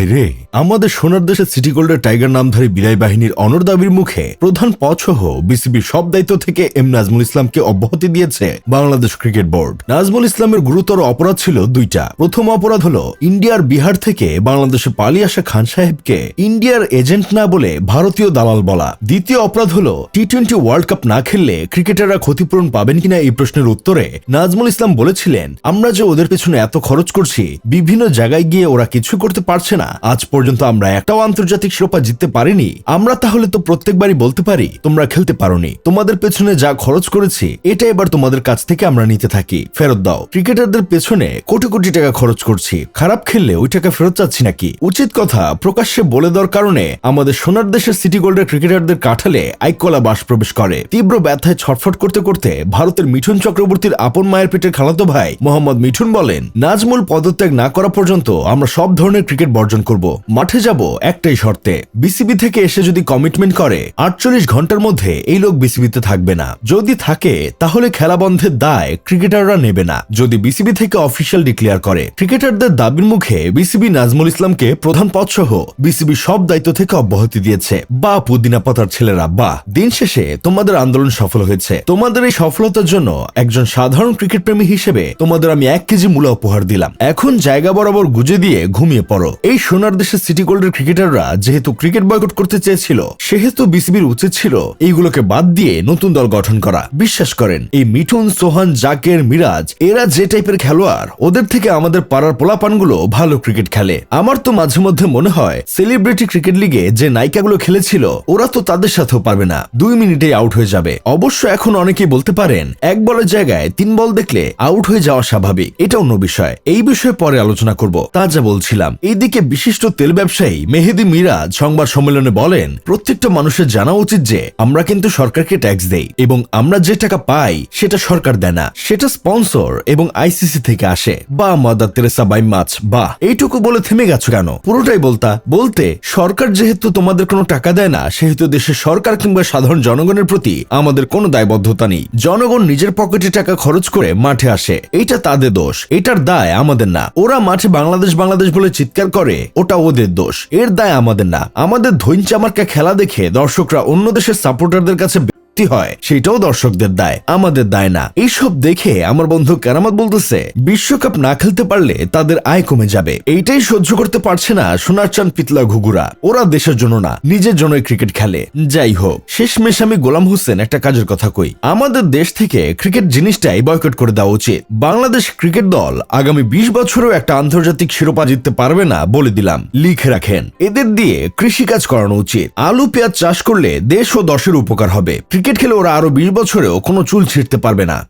ভাই রে আমাদের সোনার দেশে সিটি গোল্ডের টাইগার নামধারী বিদায় বাহিনীর অনর দাবির মুখে প্রধান পছহ বিসিবির সব দায়িত্ব থেকে এম নাজমুল ইসলামকে অব্যাহতি দিয়েছে বাংলাদেশ ক্রিকেট বোর্ড। নাজমুল ইসলামের গুরুতর অপরাধ ছিল দুইটা। প্রথম অপরাধ হলো ইন্ডিয়ার বিহার থেকে বাংলাদেশে পালিয়ে আসা খান সাহেবকে ইন্ডিয়ার এজেন্ট না বলে ভারতীয় দালাল বলা। দ্বিতীয় অপরাধ হলো টি টোয়েন্টি ওয়ার্ল্ড কাপ না খেললে ক্রিকেটাররা ক্ষতিপূরণ পাবেন কিনা এই প্রশ্নের উত্তরে নাজমুল ইসলাম বলেছিলেন, আমরা যে ওদের পেছনে এত খরচ করছি, বিভিন্ন জায়গায় গিয়ে ওরা কিছু করতে পারছে না। আজ পর্যন্ত আমরা একটাও আন্তর্জাতিক শিরোপা জিততে পারিনি। আমরা তাহলে তো প্রত্যেকবারই বলতে পারি, তোমরা খেলতে পারোনি। তোমাদের পেছনে যা খরচ করেছি, এটা এবার তোমাদের কাছ থেকে আমরা নিতে থাকি। ফেরত দাও। ক্রিকেটারদের পেছনে কোটি কোটি টাকা খরচ করছি। খারাপ খেললে ওই টাকা ফেরত চাচ্ছি নাকি? উচিত কথা প্রকাশ্যে বলে দেওয়ার কারণে আমাদের সোনার দেশের সিটি গোল্ডের ক্রিকেটারদের কাঠালে আইকলা বাস প্রবেশ করে। তীব্র ব্যথায় ছটফট করতে করতে ভারতের মিঠুন চক্রবর্তীর আপন মায়ের পেটের খালাতো ভাই মোহাম্মদ মিঠুন বলেন, নাজমুল পদত্যাগ না করা পর্যন্ত আমরা সব ধরনের ক্রিকেট বর্জন করব। মাঠে যাব একটাই শর্তে বিসিবি থেকে এসে যদি কমিটমেন্ট করে, আটচল্লিশ ঘণ্টার মধ্যে এই লোক বিসিবিতে থাকবে না। যদি থাকে, তাহলে খেলা বন্ধের দায় ক্রিকেটাররা নেবে না। যদি বিসিবি থেকে অফিসিয়াল ডিক্লেয়ার করে ক্রিকেটারদের দাবির মুখে বিসিবি নাজমুল ইসলামকে প্রধান পদ সহ বিসিবি সব দায়িত্ব থেকে অব্যাহতি দিয়েছে। বা পুদিনা পাতার ছেলেরা বা দিন শেষে তোমাদের আন্দোলন সফল হয়েছে। তোমাদের এই সফলতার জন্য একজন সাধারণ ক্রিকেট প্রেমী হিসেবে তোমাদের আমি এক কেজি মূলা উপহার দিলাম। এখন জায়গা বরাবর গুজে দিয়ে ঘুমিয়ে পড়ো। এই সোনার দেশের সিটি গোল্ডের ক্রিকেটাররা যেহেতু ক্রিকেট বয়কট করতে চেয়েছিল, সেহেতু বিসিবির উচিত ছিল এইগুলোকে বাদ দিয়ে নতুন দল গঠন করা। বিশ্বাস করেন, এই মিঠুন, সোহান, জাকের, মিরাজ, এরা যে টাইপের খেলোয়াড়, ওদের থেকে আমাদের পাড়ার পোলাপানগুলো ভালো ক্রিকেট খেলে। আমার তো মাঝে মধ্যে মনে হয়, সেলিব্রিটি ক্রিকেট লিগে যে নায়িকাগুলো খেলেছিল, ওরা তো তাদের সাথেও পারবে না। দুই মিনিটে আউট হয়ে যাবে। অবশ্য এখন অনেকেই বলতে পারেন, এক বলের জায়গায় তিন বল দেখলে আউট হয়ে যাওয়া স্বাভাবিক। এটা অন্য বিষয়। এই বিষয়ে পরে আলোচনা করব। তা যা বলছিলাম। এইদিকে বিশিষ্ট তেল ব্যবসায়ী মেহেদি মিরাজ সংবাদ সম্মেলনে বলেন, প্রত্যেকটা মানুষের জানা উচিত যে আমরা কিন্তু সরকারকে ট্যাক্স দেই এবং আমরা যে টাকা পাই সেটা সরকার দেয় না। সেটা স্পন্সর এবং আইসিসি থেকে আসে। বা মাদার তেরেসা বাই মাছ, বা এইটুকু বলে থেমে গেছো কেন? পুরোটাই বলতা, বলতে সরকার যেহেতু তোমাদের কোনো টাকা দেয় না, সেহেতু দেশের সরকার কিংবা সাধারণ জনগণের প্রতি আমাদের কোনো দায়বদ্ধতা নেই। জনগণ নিজের পকেটে টাকা খরচ করে মাঠে আসে। এটা তাদের দোষ, এটার দায় আমাদের না। ওরা মাঠে বাংলাদেশ বাংলাদেশ বলে চিৎকার করে, ওটা ওদের দোষ। এর দায় আমাদের না। আমাদের ধৈঞ্চামার্কা খেলা দেখে দর্শকরা অন্য দেশের সাপোর্টারদের কাছে বিরক্তি হয়, সেটাও দর্শকদের দায়, আমাদের দায় না। এইসব দেখে আমার বন্ধু কেরামত বলতেছে, বিশ্বকাপ না খেলতে পারলে তাদের আয় কমে যাবে। এইটাই সহ্য করতে পারছে না সোনার চান পিতলা ঘুঘুরা। ওরা দেশের জন্য না, নিজের জন্যই ক্রিকেট খেলে। যাই হোক, শেষমেশ আমি গোলাম হোসেন একটা কাজের কথা কই। আমাদের দেশ থেকে ক্রিকেট জিনিসটাই বয়কট করে দেওয়া উচিত। বাংলাদেশ ক্রিকেট দল আগামী বিশ বছরেও একটা আন্তর্জাতিক শিরোপা জিততে পারবে না বলে দিলাম। লিখে রাখেন, এদের দিয়ে কৃষিকাজ করানো উচিত। আলু, পেঁয়াজ চাষ করলে দেশ ও দশের উপকার হবে। ক্রিকেট খেলে ওরা আরও বিশ বছরেও কোনো চুল ছিঁড়তে পারবে না।